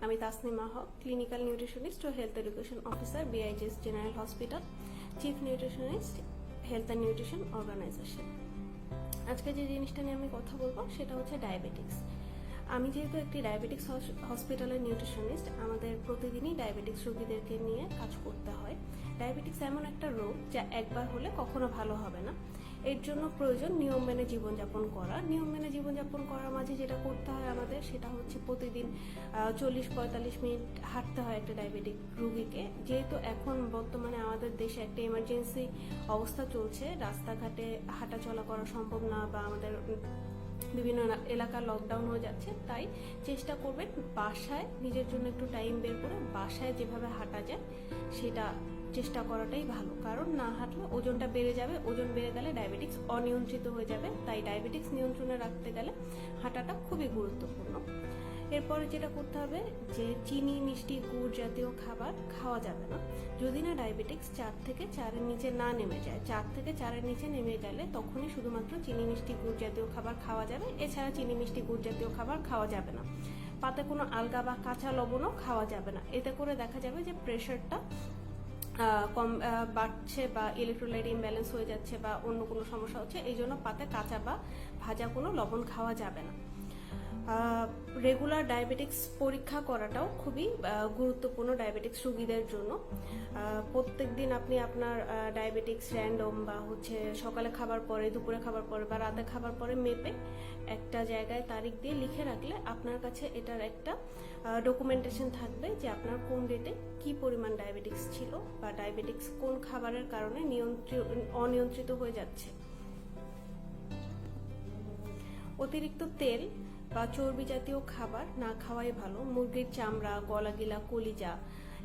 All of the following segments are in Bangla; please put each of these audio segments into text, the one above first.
আমি Tasnima Haque clinical nutritionist O health education officer BIGS general hospital chief nutritionist health and nutrition organisation আজকে যে জিনিসটা নিয়ে আমি কথা বলব, সেটা হচ্ছে ডায়াবেটিক্স। আমি যেহেতু একটি ডায়াবেটিক্স হসপিটালের নিউট্রিশনিস্ট আমাদের প্রতিদিনই ডায়াবেটিক্স রোগীদেরকে নিয়ে কাজ করতে হয়। ডায়াবেটিক্স এমন একটা রোগ যা একবার হলে কখনো ভালো হবে না। এর জন্য প্রয়োজন নিয়ম মেনে জীবনযাপন করা। নিয়ম মেনে জীবনযাপন করার মাঝে যেটা করতে হয় আমাদের, সেটা হচ্ছে প্রতিদিন চল্লিশ পঁয়তাল্লিশ মিনিট হাঁটতে হয় একটা ডায়াবেটিক রোগীকে। যেহেতু এখন বর্তমানে আমাদের দেশে একটা এমার্জেন্সি অবস্থা চলছে, রাস্তাঘাটে হাঁটা চলা করা সম্ভব না বা আমাদের বিভিন্ন এলাকা লকডাউন হয়ে যাচ্ছে, তাই চেষ্টা করবেন বাসায় নিজের জন্য একটু টাইম বের করে বাসায় যেভাবে হাঁটা যায়, সেটা চেষ্টা করাটাই ভালো। কারণ না হাঁটলে ওজনটা বেড়ে যাবে, ওজন বেড়ে গেলে ডায়াবেটিক্স অনিয়ন্ত্রিত হয়ে যাবে। তাই ডায়াবেটিক্স নিয়ন্ত্রণে রাখতে গেলে হাঁটাটা খুবই গুরুত্বপূর্ণ। এরপরে যেটা করতে হবে যে চিনি, মিষ্টি, গুড় জাতীয় খাবার খাওয়া যাবে না। যদি না ডায়াবেটিক্স চার থেকে চারের নিচে না নেমে যায়, চার থেকে চারের নিচে নেমে গেলে তখনই শুধুমাত্র চিনি, মিষ্টি, গুড় জাতীয় খাবার খাওয়া যাবে। এছাড়া চিনি, মিষ্টি, গুড় জাতীয় খাবার খাওয়া যাবে না। পাতে কোনো আলগা বা কাঁচা লবণও খাওয়া যাবে না। এতে করে দেখা যাবে যে প্রেশারটা কম বাড়ছে বা ইলেকট্রোলাইট ইমব্যালেন্স হয়ে যাচ্ছে বা অন্য কোনো সমস্যা হচ্ছে এই জন্য পাতে কাঁচা বা ভাজা কোনো লবণ খাওয়া যাবে না। রেগুলার ডায়াবেটিক্স পরীক্ষা করাটাও খুবই গুরুত্বপূর্ণ ডায়াবেটিক্স রোগীদের জন্য। প্রত্যেক দিন আপনি আপনার ডায়াবেটিক্স র্যান্ডম বা হচ্ছে সকালে খাবার পরে, দুপুরে খাবার পরে বা রাতে খাবার পরে মেপে একটা জায়গায় তারিখ দিয়ে লিখে রাখলে আপনার কাছে এটার একটা ডকুমেন্টেশন থাকবে যে আপনার কোন ডেটে কি পরিমাণ ডায়াবেটিক্স ছিল বা ডায়াবেটিক্স কোন খাবারের কারণে নিয়ন্ত্রিত, অনিয়ন্ত্রিত হয়ে যাচ্ছে। অতিরিক্ত তেল বা চর্বি জাতীয় খাবার না খাওয়াই ভালো। মুরগির চামড়া, গলাগিলা, কলিজা,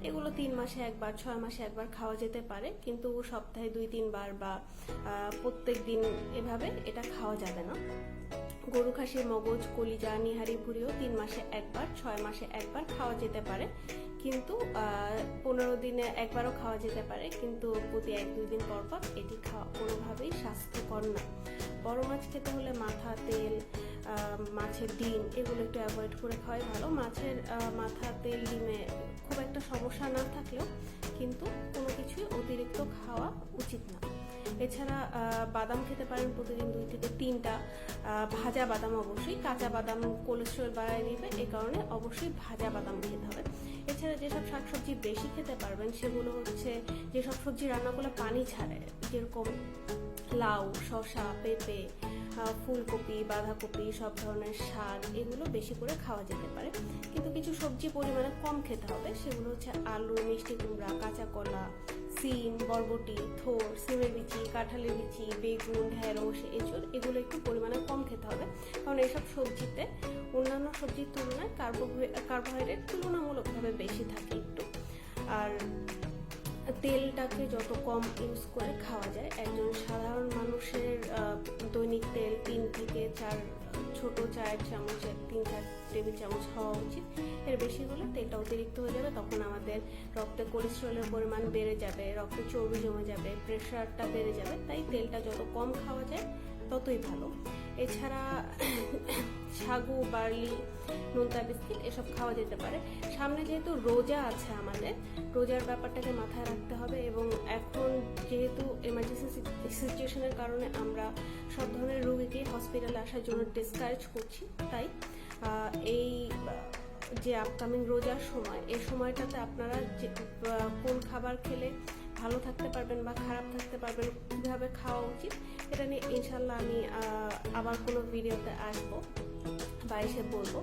এগুলো তিন মাসে একবার, ছয় মাসে একবার খাওয়া যেতে পারে। কিন্তু সপ্তাহে দুই, তিনবার বা প্রত্যেক দিন এভাবে এটা খাওয়া যাবে না। গরু খাসির মগজ, কলিজা, নিহারি ভুড়িও তিন মাসে একবার, ছয় মাসে একবার খাওয়া যেতে পারে। কিন্তু পনেরো দিনে একবারও খাওয়া যেতে পারে। কিন্তু প্রতি এক, দুই দিন পর পর এটি খাওয়া কোনোভাবেই স্বাস্থ্যকর না। বড় মাছ খেতে হলে মাথা, তেল মাছের ডিম এগুলো একটু অ্যাভয়েড করে খাওয়াই ভালো। মাছের আহ, মাথা তেল ডিমে খুব একটা সমস্যা না থাকলেও কিন্তু কোনো কিছুই অতিরিক্ত খাওয়া উচিত না। এছাড়া বাদাম খেতে পারেন প্রতিদিন দুই থেকে তিনটা। ভাজা বাদাম অবশ্যই কাঁচা বাদাম কোলেস্ট্রল বাড়ায় দিবে এ কারণে অবশ্যই ভাজা বাদাম খেতে হবে। এছাড়া যেসব শাকসবজি বেশি খেতে পারবেন সেগুলো হচ্ছে যেসব সবজি রান্না করলে পানি ছাড়ে যেরকম লাউ শসা পেঁপে ফুলকপি, বাঁধাকপি, সব ধরনের শাক, এগুলো বেশি করে খাওয়া যেতে পারে। কিন্তু কিছু সবজি পরিমাণে কম খেতে হবে, সেগুলো হচ্ছে আলু, মিষ্টি কুমড়া, কাঁচা কলা, সিম, বরবটি, থোর, সিমের বিচি, কাঁঠালের বিচি, বেগুন, ঢেঁড়স, এঁচড়, এগুলো একটু পরিমাণে কম খেতে হবে। কারণ এইসব সবজিতে অন্যান্য সবজির তুলনায় কার্বোহাইড্রেট তুলনামূলকভাবে বেশি থাকে একটু। আর তেলটাকে যত কম ইউজ করে খাওয়া যায়, একজন সাধারণ মানুষের ছোট চায়ের চামচ, এক, তিন, চার টেবিল চামচ খাওয়া উচিত। এর বেশি হলে তেলটা অতিরিক্ত হয়ে যাবে, তখন আমাদের রক্তে কোলেস্ট্রলের পরিমাণ বেড়ে যাবে, রক্তে চর্বি জমে যাবে প্রেশারটা বেড়ে যাবে, তাই তেলটা যত কম খাওয়া যায় ততই ভালো। এছাড়া সাগু, বার্লি, নোনতা বিস্কিট, এসব খাওয়া যেতে পারে। সামনে যেহেতু রোজা আছে আমাদের, রোজার ব্যাপারটাকে মাথায় রাখতে হবে এবং এখন যেহেতু এমার্জেন্সি সিচুয়েশনের কারণে আমরা সব ধরনের রোগীকে হসপিটালে আসার জন্য ডিসকারেজ করছি। তাই এই যে আপকামিং রোজার সময়, এই সময়টাতে আপনারা কোন খাবার খেলে ভালো থাকতে পারবেন বা খারাপ থাকতে পারবেন, কীভাবে খাওয়া উচিত, এটা নিয়ে ইনশাল্লাহ আমি আবার কোনো ভিডিওতে আসব বা এসে বলব।